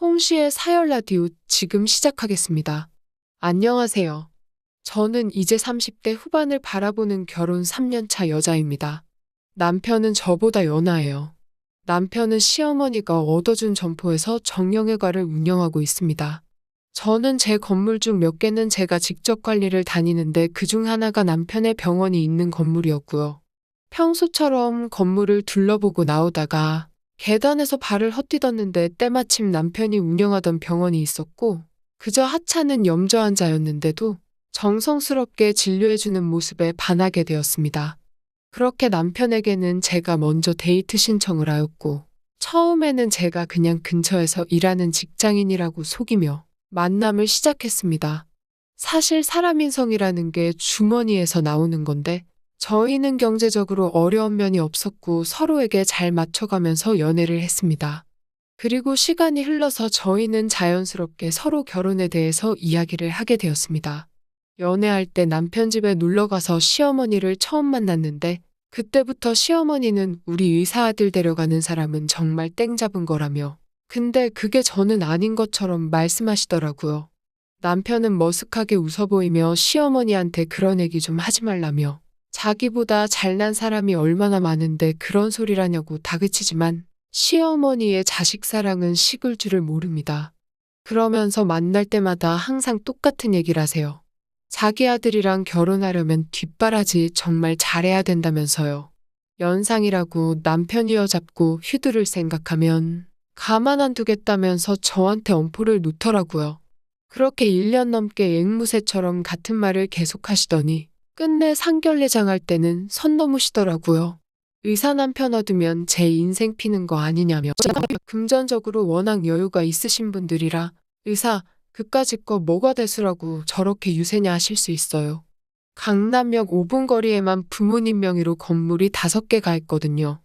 홍시의 사열 라디오 지금 시작하겠습니다. 안녕하세요. 저는 이제 30대 후반을 바라보는 결혼 3년차 여자입니다. 남편은 저보다 연하예요. 남편은 시어머니가 얻어준 점포에서 정형외과를 운영하고 있습니다. 저는 제 건물 중 몇 개는 제가 직접 관리를 다니는데 그 중 하나가 남편의 병원이 있는 건물이었고요. 평소처럼 건물을 둘러보고 나오다가 계단에서 발을 헛디뎠는데 때마침 남편이 운영하던 병원이 있었고 그저 하찮은 염저 환자였는데도 정성스럽게 진료해주는 모습에 반하게 되었습니다. 그렇게 남편에게는 제가 먼저 데이트 신청을 하였고 처음에는 제가 그냥 근처에서 일하는 직장인이라고 속이며 만남을 시작했습니다. 사실 사람 인성이라는 게 주머니에서 나오는 건데 저희는 경제적으로 어려운 면이 없었고 서로에게 잘 맞춰가면서 연애를 했습니다. 그리고 시간이 흘러서 저희는 자연스럽게 서로 결혼에 대해서 이야기를 하게 되었습니다. 연애할 때 남편 집에 놀러가서 시어머니를 처음 만났는데 그때부터 시어머니는 우리 의사 아들 데려가는 사람은 정말 땡 잡은 거라며 근데 그게 저는 아닌 것처럼 말씀하시더라고요. 남편은 머쓱하게 웃어 보이며 시어머니한테 그런 얘기 좀 하지 말라며 자기보다 잘난 사람이 얼마나 많은데 그런 소리라냐고 다그치지만 시어머니의 자식 사랑은 식을 줄을 모릅니다. 그러면서 만날 때마다 항상 똑같은 얘기를 하세요. 자기 아들이랑 결혼하려면 뒷바라지 정말 잘해야 된다면서요. 연상이라고 남편이 여잡고 휴두를 생각하면 가만 안 두겠다면서 저한테 엄포를 놓더라고요. 그렇게 1년 넘게 앵무새처럼 같은 말을 계속하시더니 끝내 상견례장 할 때는 선 넘으시더라고요. 의사 남편 얻으면 제 인생 피는 거 아니냐며 금전적으로 워낙 여유가 있으신 분들이라 의사 그까짓 거 뭐가 대수라고 저렇게 유세냐 하실 수 있어요. 강남역 5분 거리에만 부모님 명의로 건물이 5개가 있거든요.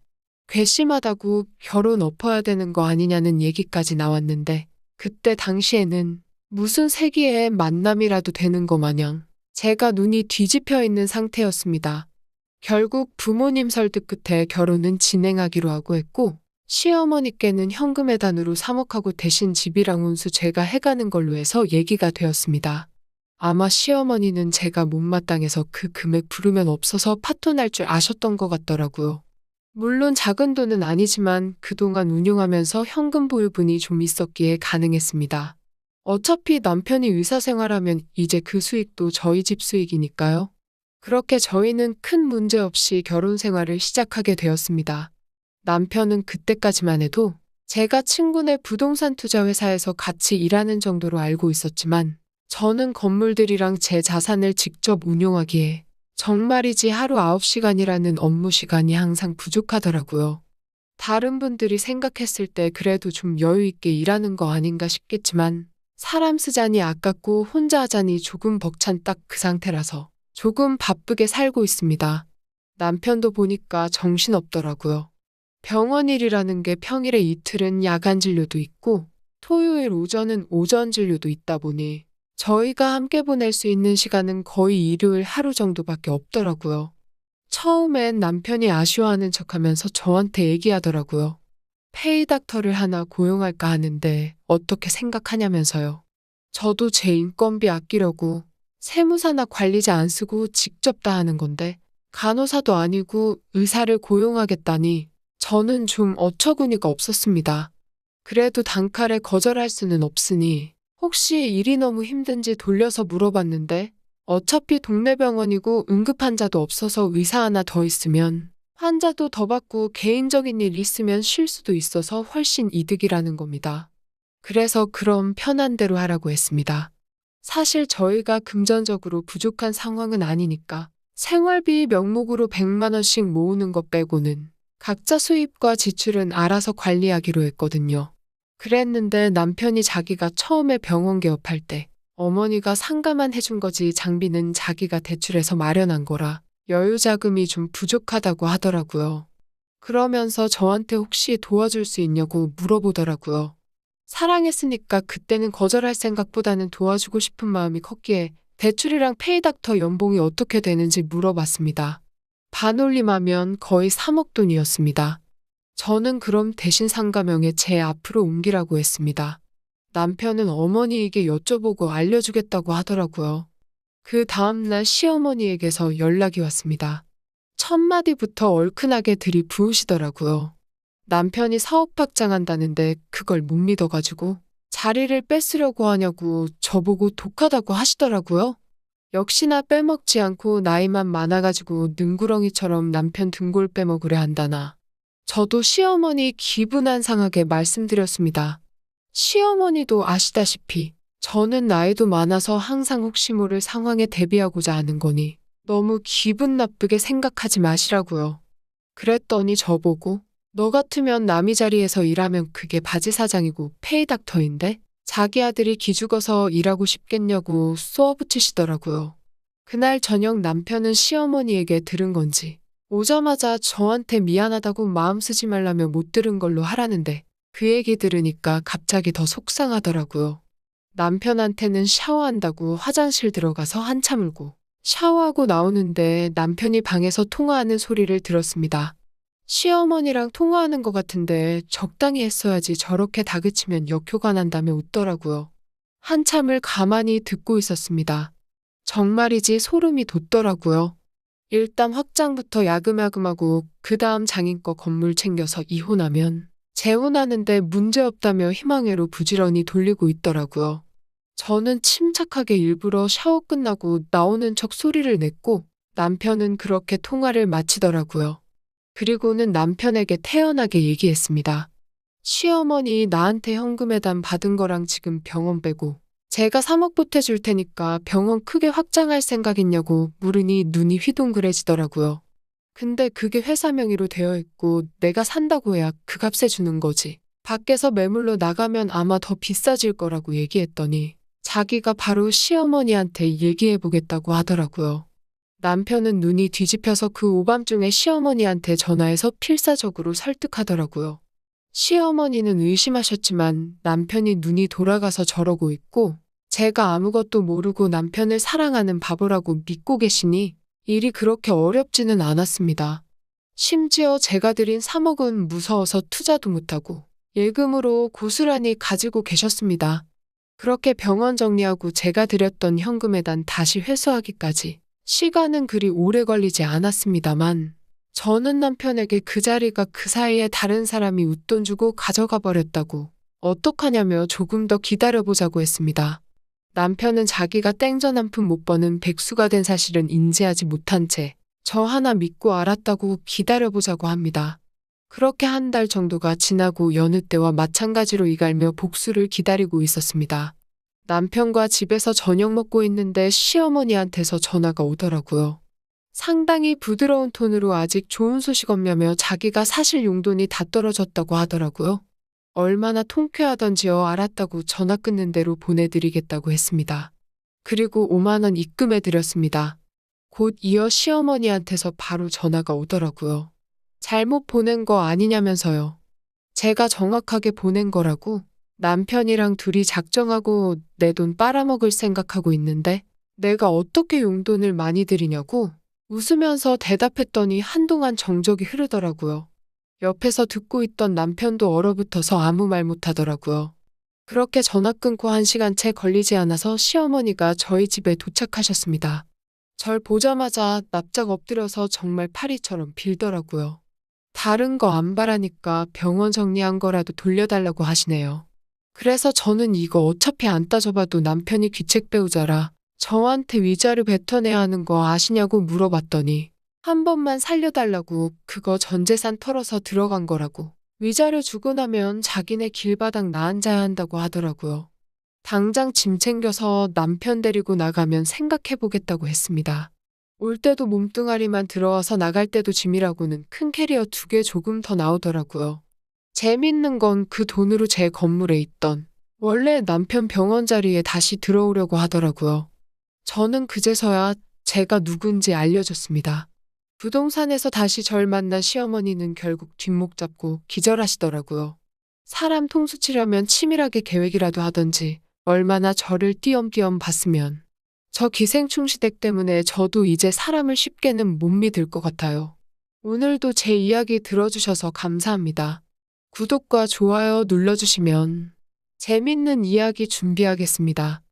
괘씸하다고 결혼 엎어야 되는 거 아니냐는 얘기까지 나왔는데 그때 당시에는 무슨 세기의 만남이라도 되는 거 마냥 제가 눈이 뒤집혀 있는 상태였습니다. 결국 부모님 설득 끝에 결혼은 진행하기로 하고 했고 시어머니께는 현금의 단으로 3억하고 대신 집이랑 운수 제가 해가는 걸로 해서 얘기가 되었습니다. 아마 시어머니는 제가 못마땅해서 그 금액 부르면 없어서 파토 날 줄 아셨던 것 같더라고요. 물론 작은 돈은 아니지만 그동안 운용하면서 현금 보유분이 좀 있었기에 가능했습니다. 어차피 남편이 의사 생활하면 이제 그 수익도 저희 집 수익이니까요. 그렇게 저희는 큰 문제 없이 결혼 생활을 시작하게 되었습니다. 남편은 그때까지만 해도 제가 친구네 부동산 투자 회사에서 같이 일하는 정도로 알고 있었지만 저는 건물들이랑 제 자산을 직접 운용하기에 정말이지 하루 9시간이라는 업무 시간이 항상 부족하더라고요. 다른 분들이 생각했을 때 그래도 좀 여유 있게 일하는 거 아닌가 싶겠지만 사람 쓰자니 아깝고 혼자 하자니 조금 벅찬 딱 그 상태라서 조금 바쁘게 살고 있습니다. 남편도 보니까 정신없더라고요. 병원 일이라는 게 평일에 이틀은 야간 진료도 있고 토요일 오전은 오전 진료도 있다 보니 저희가 함께 보낼 수 있는 시간은 거의 일요일 하루 정도밖에 없더라고요. 처음엔 남편이 아쉬워하는 척 하면서 저한테 얘기하더라고요. 페이 닥터를 하나 고용할까 하는데 어떻게 생각하냐면서요. 저도 제 인건비 아끼려고 세무사나 관리자 안 쓰고 직접 다 하는 건데 간호사도 아니고 의사를 고용하겠다니 저는 좀 어처구니가 없었습니다. 그래도 단칼에 거절할 수는 없으니 혹시 일이 너무 힘든지 돌려서 물어봤는데 어차피 동네 병원이고 응급 환자도 없어서 의사 하나 더 있으면 환자도 더 받고 개인적인 일 있으면 쉴 수도 있어서 훨씬 이득이라는 겁니다. 그래서 그럼 편한 대로 하라고 했습니다. 사실 저희가 금전적으로 부족한 상황은 아니니까 생활비 명목으로 100만원씩 모으는 것 빼고는 각자 수입과 지출은 알아서 관리하기로 했거든요. 그랬는데 남편이 자기가 처음에 병원 개업할 때 어머니가 상가만 해준 거지 장비는 자기가 대출해서 마련한 거라 여유 자금이 좀 부족하다고 하더라고요. 그러면서 저한테 혹시 도와줄 수 있냐고 물어보더라고요. 사랑했으니까 그때는 거절할 생각보다는 도와주고 싶은 마음이 컸기에 대출이랑 페이닥터 연봉이 어떻게 되는지 물어봤습니다. 반올림하면 거의 3억 돈이었습니다. 저는 그럼 대신 상가명에 제 앞으로 옮기라고 했습니다. 남편은 어머니에게 여쭤보고 알려주겠다고 하더라고요. 그 다음날 시어머니에게서 연락이 왔습니다. 첫 마디부터 얼큰하게 들이부으시더라고요. 남편이 사업 확장한다는데 그걸 못 믿어가지고 자리를 뺏으려고 하냐고 저보고 독하다고 하시더라고요. 역시나 빼먹지 않고 나이만 많아가지고 능구렁이처럼 남편 등골 빼먹으려 한다나. 저도 시어머니 기분 안 상하게 말씀드렸습니다. 시어머니도 아시다시피 저는 나이도 많아서 항상 혹시 모를 상황에 대비하고자 하는 거니 너무 기분 나쁘게 생각하지 마시라고요. 그랬더니 저보고 너 같으면 남이 자리에서 일하면 그게 바지 사장이고 페이닥터인데 자기 아들이 기죽어서 일하고 싶겠냐고 쏘아붙이시더라고요. 그날 저녁 남편은 시어머니에게 들은 건지 오자마자 저한테 미안하다고 마음 쓰지 말라며 못 들은 걸로 하라는데 그 얘기 들으니까 갑자기 더 속상하더라고요. 남편한테는 샤워한다고 화장실 들어가서 한참 울고 샤워하고 나오는데 남편이 방에서 통화하는 소리를 들었습니다. 시어머니랑 통화하는 것 같은데 적당히 했어야지 저렇게 다그치면 역효가 난다며 웃더라고요. 한참을 가만히 듣고 있었습니다. 정말이지 소름이 돋더라고요. 일단 확장부터 야금야금하고 그 다음 장인거 건물 챙겨서 이혼하면 재혼하는데 문제없다며 희망회로 부지런히 돌리고 있더라고요. 저는 침착하게 일부러 샤워 끝나고 나오는 척 소리를 냈고 남편은 그렇게 통화를 마치더라고요. 그리고는 남편에게 태연하게 얘기했습니다. 시어머니 나한테 현금에 단 받은 거랑 지금 병원 빼고 제가 3억 보태줄 테니까 병원 크게 확장할 생각 있냐고 물으니 눈이 휘둥그레지더라고요. 근데 그게 회사 명의로 되어 있고 내가 산다고 해야 그 값에 주는 거지. 밖에서 매물로 나가면 아마 더 비싸질 거라고 얘기했더니 자기가 바로 시어머니한테 얘기해 보겠다고 하더라고요. 남편은 눈이 뒤집혀서 그 오밤중에 시어머니한테 전화해서 필사적으로 설득하더라고요. 시어머니는 의심하셨지만 남편이 눈이 돌아가서 저러고 있고 제가 아무것도 모르고 남편을 사랑하는 바보라고 믿고 계시니 일이 그렇게 어렵지는 않았습니다. 심지어 제가 드린 3억은 무서워서 투자도 못하고 예금으로 고스란히 가지고 계셨습니다. 그렇게 병원 정리하고 제가 드렸던 현금에 단 다시 회수하기까지 시간은 그리 오래 걸리지 않았습니다만 저는 남편에게 그 자리가 그 사이에 다른 사람이 웃돈 주고 가져가 버렸다고 어떡하냐며 조금 더 기다려보자고 했습니다. 남편은 자기가 땡전 한 푼 못 버는 백수가 된 사실은 인지하지 못한 채 저 하나 믿고 알았다고 기다려보자고 합니다. 그렇게 한 달 정도가 지나고 여느 때와 마찬가지로 이갈며 복수를 기다리고 있었습니다. 남편과 집에서 저녁 먹고 있는데 시어머니한테서 전화가 오더라고요. 상당히 부드러운 톤으로 아직 좋은 소식 없냐며 자기가 사실 용돈이 다 떨어졌다고 하더라고요. 얼마나 통쾌하던지요 알았다고 전화 끊는 대로 보내드리겠다고 했습니다. 그리고 5만원 입금해 드렸습니다. 곧 이어 시어머니한테서 바로 전화가 오더라고요. 잘못 보낸 거 아니냐면서요. 제가 정확하게 보낸 거라고 남편이랑 둘이 작정하고 내 돈 빨아먹을 생각하고 있는데 내가 어떻게 용돈을 많이 드리냐고 웃으면서 대답했더니 한동안 정적이 흐르더라고요. 옆에서 듣고 있던 남편도 얼어붙어서 아무 말 못하더라고요. 그렇게 전화 끊고 한 시간 채 걸리지 않아서 시어머니가 저희 집에 도착하셨습니다. 절 보자마자 납작 엎드려서 정말 파리처럼 빌더라고요. 다른 거 안 바라니까 병원 정리한 거라도 돌려달라고 하시네요. 그래서 저는 이거 어차피 안 따져봐도 남편이 귀책 배우자라 저한테 위자료 뱉어내야 하는 거 아시냐고 물어봤더니 한 번만 살려달라고 그거 전 재산 털어서 들어간 거라고 위자료 주고 나면 자기네 길바닥 나 앉아야 한다고 하더라고요. 당장 짐 챙겨서 남편 데리고 나가면 생각해보겠다고 했습니다. 올 때도 몸뚱아리만 들어와서 나갈 때도 짐이라고는 큰 캐리어 두 개 조금 더 나오더라고요. 재밌는 건 그 돈으로 제 건물에 있던 원래 남편 병원 자리에 다시 들어오려고 하더라고요. 저는 그제서야 제가 누군지 알려줬습니다. 부동산에서 다시 절 만난 시어머니는 결국 뒷목 잡고 기절하시더라고요. 사람 통수치려면 치밀하게 계획이라도 하던지 얼마나 저를 띄엄띄엄 봤으면 저 기생충 시댁 때문에 저도 이제 사람을 쉽게는 못 믿을 것 같아요. 오늘도 제 이야기 들어주셔서 감사합니다. 구독과 좋아요 눌러주시면 재밌는 이야기 준비하겠습니다.